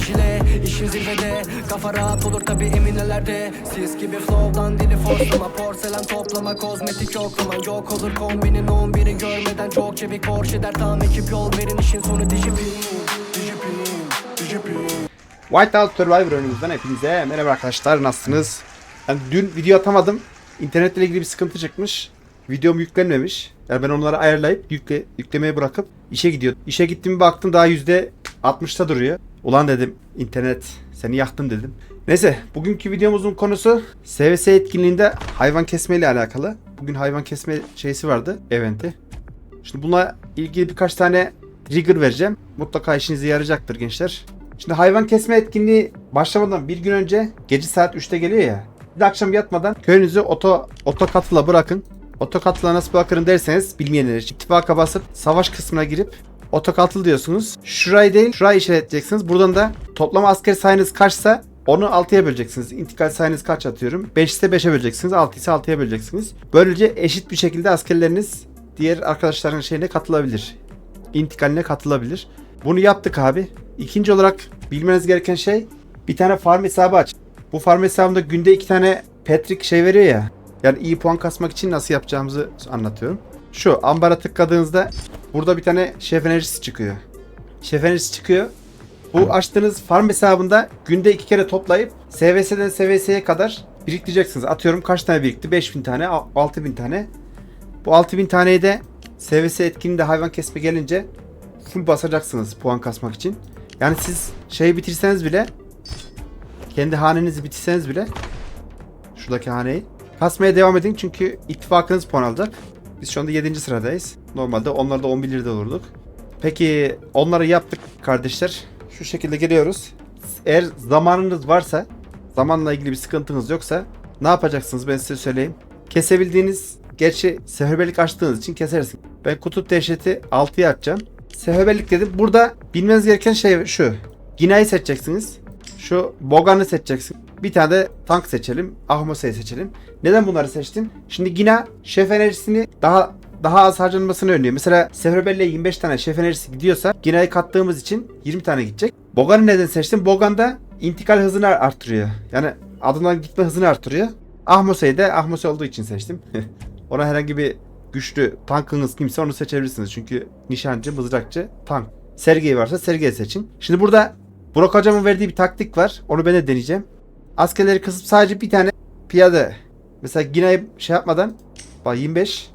jile işin zirvede Kafa rahat olur tabi eminelerde Sis gibi flow'dan dili forslama Porselen toplama kozmetik yoklaman Yok olur kombinin 11'i görmeden Çok çevik Porsche der tam ekip yol verin işin sonu dijipin Dijipin Whiteout Survivor oyunumuzdan hepinize merhaba arkadaşlar nasılsınız? Yani dün video atamadım. İnternetle ilgili bir sıkıntı çıkmış. Videom yüklenmemiş. Yani ben onları ayarlayıp yükle, yüklemeye bırakıp işe gidiyor. İşe gittim baktım daha yüzde 60'ta duruyor. Ulan dedim internet seni yaktın dedim. Neyse bugünkü videomuzun konusu SVS etkinliğinde hayvan kesme ile alakalı. Bugün hayvan kesme şeysi vardı eventi. Şimdi bununla ilgili birkaç tane trigger vereceğim. Mutlaka işinize yarayacaktır gençler. Şimdi hayvan kesme etkinliği başlamadan bir gün önce gece saat 3'te geliyor ya. Bir akşam yatmadan köyünüzü oto, oto katıla bırakın. Oto katıla nasıl bırakırım derseniz bilmeyenler için ittifaka basıp savaş kısmına girip oto katıl diyorsunuz. Şurayı değil şurayı işaretleyeceksiniz. Buradan da toplam asker sayınız kaçsa onu 6'ya böleceksiniz. İntikal sayınız kaç atıyorum? 5 ise 5'e böleceksiniz. 6 ise 6'ya böleceksiniz. Böylece eşit bir şekilde askerleriniz diğer arkadaşların şeyine katılabilir. İntikaline katılabilir. Bunu yaptık abi. İkinci olarak bilmeniz gereken şey bir tane farm hesabı aç. Bu farm hesabında günde iki tane Patrick şey veriyor ya. Yani iyi puan kasmak için nasıl yapacağımızı anlatıyorum. Şu ambara tıkladığınızda burada bir tane şef enerjisi çıkıyor. Şef enerjisi çıkıyor. Bu açtığınız farm hesabında günde iki kere toplayıp SVS'den SVS'ye kadar biriktireceksiniz. Atıyorum kaç tane birikti? 5000 tane, 6000 tane. Bu 6000 taneyi de SVS etkinliğinde hayvan kesme gelince full basacaksınız puan kasmak için. Yani siz şeyi bitirseniz bile kendi hanenizi bitirseniz bile şuradaki haneyi kasmaya devam edin çünkü ittifakınız puan alacak. Biz şu anda 7. sıradayız. Normalde onlarda 11'lerde olurduk. Peki onları yaptık kardeşler. Şu şekilde geliyoruz. Eğer zamanınız varsa, zamanla ilgili bir sıkıntınız yoksa ne yapacaksınız ben size söyleyeyim. Kesebildiğiniz, gerçi seferberlik açtığınız için kesersin. Ben kutup dehşeti 6'ya açacağım. Seferberlik dedim. Burada bilmeniz gereken şey şu. Gina'yı seçeceksiniz. Şu Bogan'ı seçeceksin. Bir tane de tank seçelim. Ahmosa'yı seçelim. Neden bunları seçtim? Şimdi Gina şef enerjisini daha daha az harcanmasını önlüyor. Mesela Seferberli'ye 25 tane şef enerjisi gidiyorsa Gina'yı kattığımız için 20 tane gidecek. Bogan'ı neden seçtim? Bogan da intikal hızını artırıyor. Yani adından gitme hızını artırıyor. Ahmosa'yı da Ahmosa olduğu için seçtim. Ona herhangi bir güçlü tankınız kimse onu seçebilirsiniz. Çünkü nişancı, mızrakçı, tank. Sergey varsa Sergey seçin. Şimdi burada Burak hocamın verdiği bir taktik var. Onu ben de deneyeceğim. Askerleri kısıp sadece bir tane piyade. Mesela Gina'yı şey yapmadan bak 25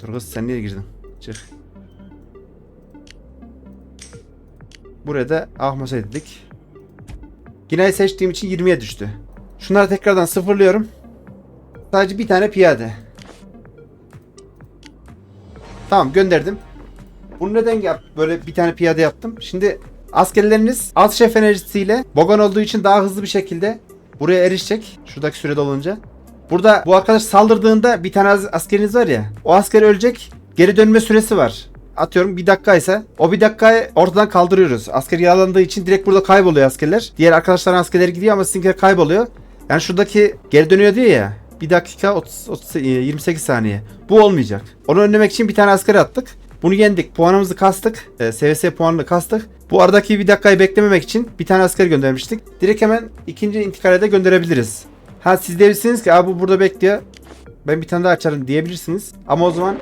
Dur kız sen niye girdin? Çık. Buraya da Ahmos'a dedik. Gina'yı seçtiğim için 20'ye düştü. Şunları tekrardan sıfırlıyorum. Sadece bir tane piyade. Tamam gönderdim. Bunu neden yap böyle bir tane piyade yaptım? Şimdi askerleriniz az şef enerjisiyle Bogan olduğu için daha hızlı bir şekilde buraya erişecek. Şuradaki süre dolunca. Burada bu arkadaş saldırdığında bir tane askeriniz var ya. O asker ölecek. Geri dönme süresi var. Atıyorum bir dakikaysa o bir dakikayı ortadan kaldırıyoruz. Asker yaralandığı için direkt burada kayboluyor askerler. Diğer arkadaşların askerleri gidiyor ama sizinkiler kayboluyor. Yani şuradaki geri dönüyor diyor ya. Bir dakika 30, 30, e, 28 saniye. Bu olmayacak. Onu önlemek için bir tane asker attık. Bunu yendik. Puanımızı kastık. E, SVS puanını kastık. Bu aradaki bir dakikayı beklememek için bir tane asker göndermiştik. Direkt hemen ikinci intikale de gönderebiliriz. Ha siz diyebilirsiniz ki abi bu burada bekliyor. Ben bir tane daha açarım diyebilirsiniz. Ama o zaman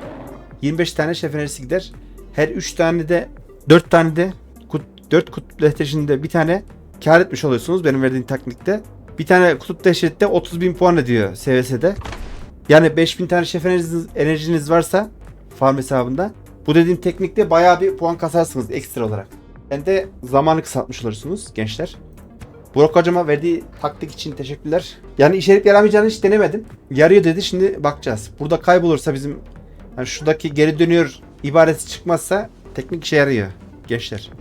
25 tane şef enerjisi gider. Her 3 tane de 4 tane de kut, 4 kutup dehşetinde bir tane kar etmiş oluyorsunuz benim verdiğim taktikte. Bir tane kutup dehşette 30 bin puan ediyor SVS'de. Yani 5000 tane şef enerjiniz, enerjiniz varsa farm hesabında bu dediğim teknikte bayağı bir puan kasarsınız ekstra olarak. Hem de zamanı kısaltmış olursunuz gençler. Burak hocama verdiği taktik için teşekkürler. Yani işe yaramayacağını hiç denemedim. Yarıyor dedi şimdi bakacağız. Burada kaybolursa bizim yani şuradaki geri dönüyor ibaresi çıkmazsa teknik işe yarıyor gençler.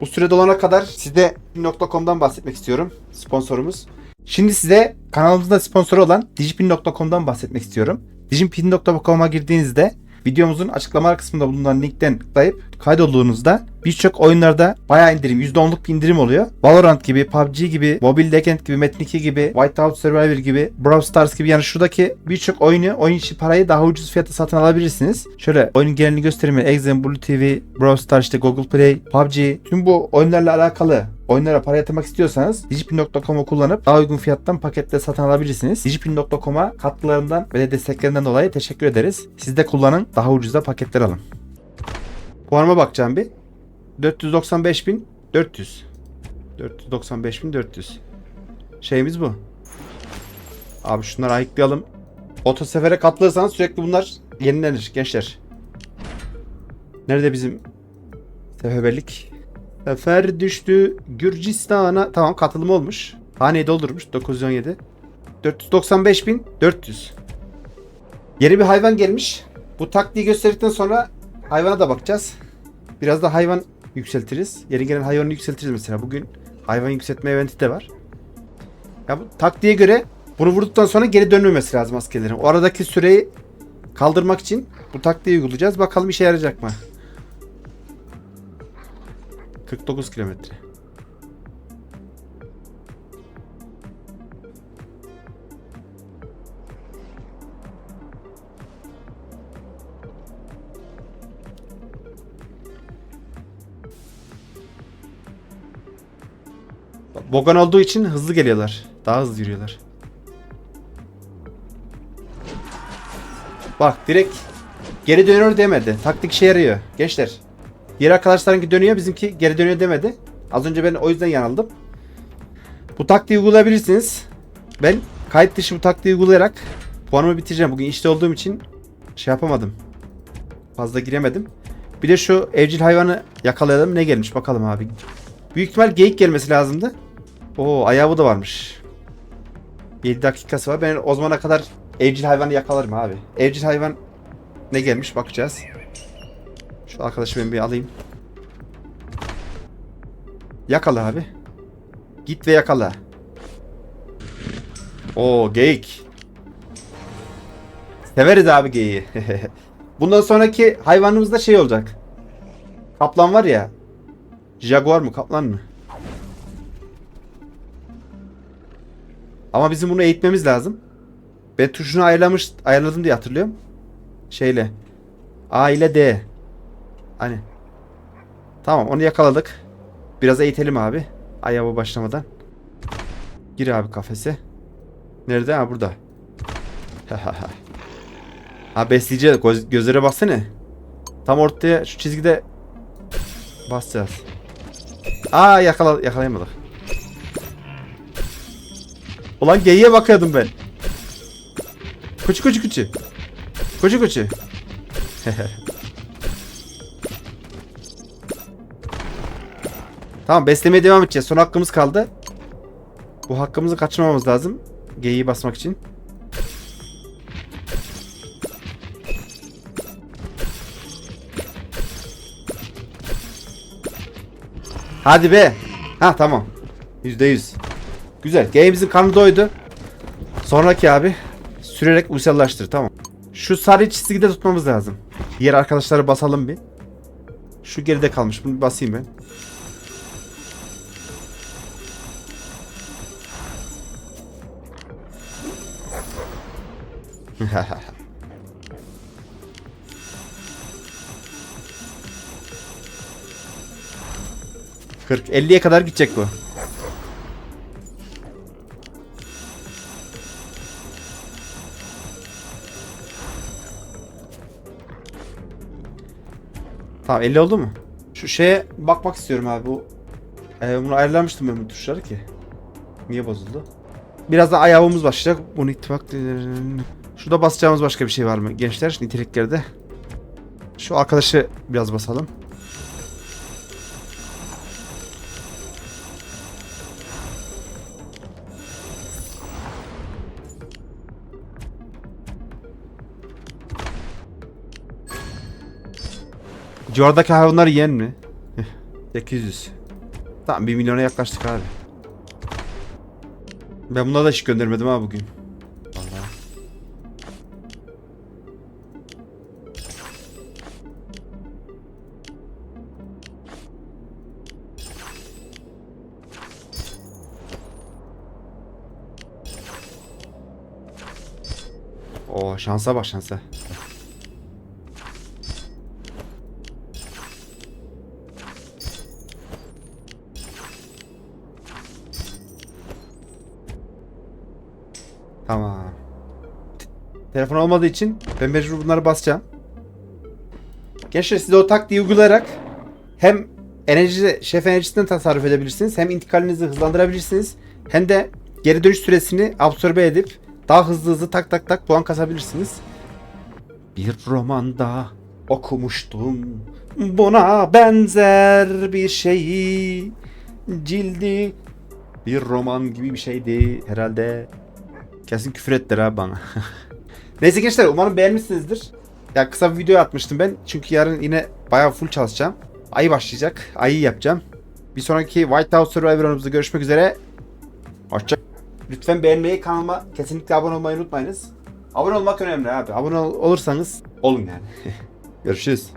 Bu süre dolana kadar size Dijipin.com'dan bahsetmek istiyorum. Sponsorumuz. Şimdi size kanalımızda sponsoru olan Dijipin.com'dan bahsetmek istiyorum. Dijipin.com'a girdiğinizde videomuzun açıklama kısmında bulunan linkten tıklayıp kaydolduğunuzda birçok oyunlarda bayağı indirim, %10'luk bir indirim oluyor. Valorant gibi, PUBG gibi, Mobile Legend gibi, Metin 2 gibi, Whiteout Survivor gibi, Brawl Stars gibi yani şuradaki birçok oyunu oyun içi parayı daha ucuz fiyata satın alabilirsiniz. Şöyle oyunun genelini göstereyim. Exen, Blue TV, Brawl Stars, işte Google Play, PUBG. Tüm bu oyunlarla alakalı oyunlara para yatırmak istiyorsanız digipin.com'u kullanıp daha uygun fiyattan pakette satın alabilirsiniz. Digipin.com'a katkılarından ve de desteklerinden dolayı teşekkür ederiz. Siz de kullanın. Daha ucuza paketler alın. Puanıma bakacağım bir. 495.400. 495.400. Şeyimiz bu. Abi şunları ayıklayalım. Otosefere katlarsanız sürekli bunlar yenilenir gençler. Nerede bizim seferberlik? Sefer düştü Gürcistan'a. Tamam katılım olmuş. Haneyi doldurmuş 917. 495.400. Yeni bir hayvan gelmiş. Bu taktiği gösterdikten sonra hayvana da bakacağız. Biraz da hayvan yükseltiriz. Yeni gelen hayvanı yükseltiriz mesela. Bugün hayvan yükseltme eventi de var. Ya bu taktiğe göre bunu vurduktan sonra geri dönmemesi lazım askerlerin. O aradaki süreyi kaldırmak için bu taktiği uygulayacağız. Bakalım işe yarayacak mı? 49 kilometre. Bogan olduğu için hızlı geliyorlar. Daha hızlı yürüyorlar. Bak direkt geri dönüyor demedi. Taktik işe yarıyor. Gençler. Diğer arkadaşlarınki dönüyor bizimki geri dönüyor demedi. Az önce ben o yüzden yanıldım. Bu taktiği uygulayabilirsiniz. Ben kayıt dışı bu taktiği uygulayarak puanımı bitireceğim. Bugün işte olduğum için şey yapamadım. Fazla giremedim. Bir de şu evcil hayvanı yakalayalım. Ne gelmiş bakalım abi. Büyük ihtimal geyik gelmesi lazımdı. Oo ayağı da varmış. 7 dakikası var. Ben o zamana kadar evcil hayvanı yakalarım abi. Evcil hayvan ne gelmiş bakacağız. Şu arkadaşı ben bir alayım. Yakala abi. Git ve yakala. Oo geyik. Severiz abi geyiği. Bundan sonraki hayvanımız da şey olacak. Kaplan var ya. Jaguar mı kaplan mı? Ama bizim bunu eğitmemiz lazım. Ben tuşunu ayarlamış, ayarladım diye hatırlıyorum. Şeyle. A ile D. Hani. Tamam onu yakaladık. Biraz eğitelim abi. Ayağı başlamadan. Gir abi kafese. Nerede? Ha burada. ha besleyeceğiz. Göz, gözlere baksana. Tam ortaya şu çizgide basacağız. Aa yakala yakalayamadık. Ulan geyiğe bakıyordum ben. Kuçu kuçu kuçu. Kuçu kuçu. tamam beslemeye devam edeceğiz. Son hakkımız kaldı. Bu hakkımızı kaçırmamamız lazım. Geyiği basmak için. Hadi be. Ha tamam. Yüzde yüz. Güzel. Game'imizin karnı doydu. Sonraki abi sürerek uysallaştır tamam. Şu sarı çizgide tutmamız lazım. Diğer arkadaşları basalım bir. Şu geride kalmış. Bunu basayım ben. Kırk, 50'ye kadar gidecek bu. Tamam 50 oldu mu? Şu şeye bakmak istiyorum abi bu. Ee, bunu ayarlamıştım ben bu tuşları ki. Niye bozuldu? Birazdan ayağımız başlayacak. Bunu ittifak... Şurada basacağımız başka bir şey var mı gençler niteliklerde? Şu arkadaşı biraz basalım. Civardaki hayvanlar yiyen mi? 800. Tamam 1 milyona yaklaştık abi. Ben bunlara da hiç göndermedim ha bugün. Vallahi. Şansa bak şansa. Telefon olmadığı için ben mecbur bunları basacağım. Gençler siz de o taktiği uygulayarak hem enerji, şef enerjisinden tasarruf edebilirsiniz hem intikalinizi hızlandırabilirsiniz hem de geri dönüş süresini absorbe edip daha hızlı hızlı tak tak tak puan kasabilirsiniz. Bir romanda okumuştum buna benzer bir şeyi cildi bir roman gibi bir şeydi herhalde. Kesin küfür ettiler abi bana. Neyse gençler umarım beğenmişsinizdir. Ya kısa bir video atmıştım ben. Çünkü yarın yine bayağı full çalışacağım. Ayı başlayacak. Ayı yapacağım. Bir sonraki White House Survivor'ımızda görüşmek üzere. Hoşça Lütfen beğenmeyi, kanalıma kesinlikle abone olmayı unutmayınız. Abone olmak önemli abi. Abone ol- olursanız olun yani. Görüşürüz.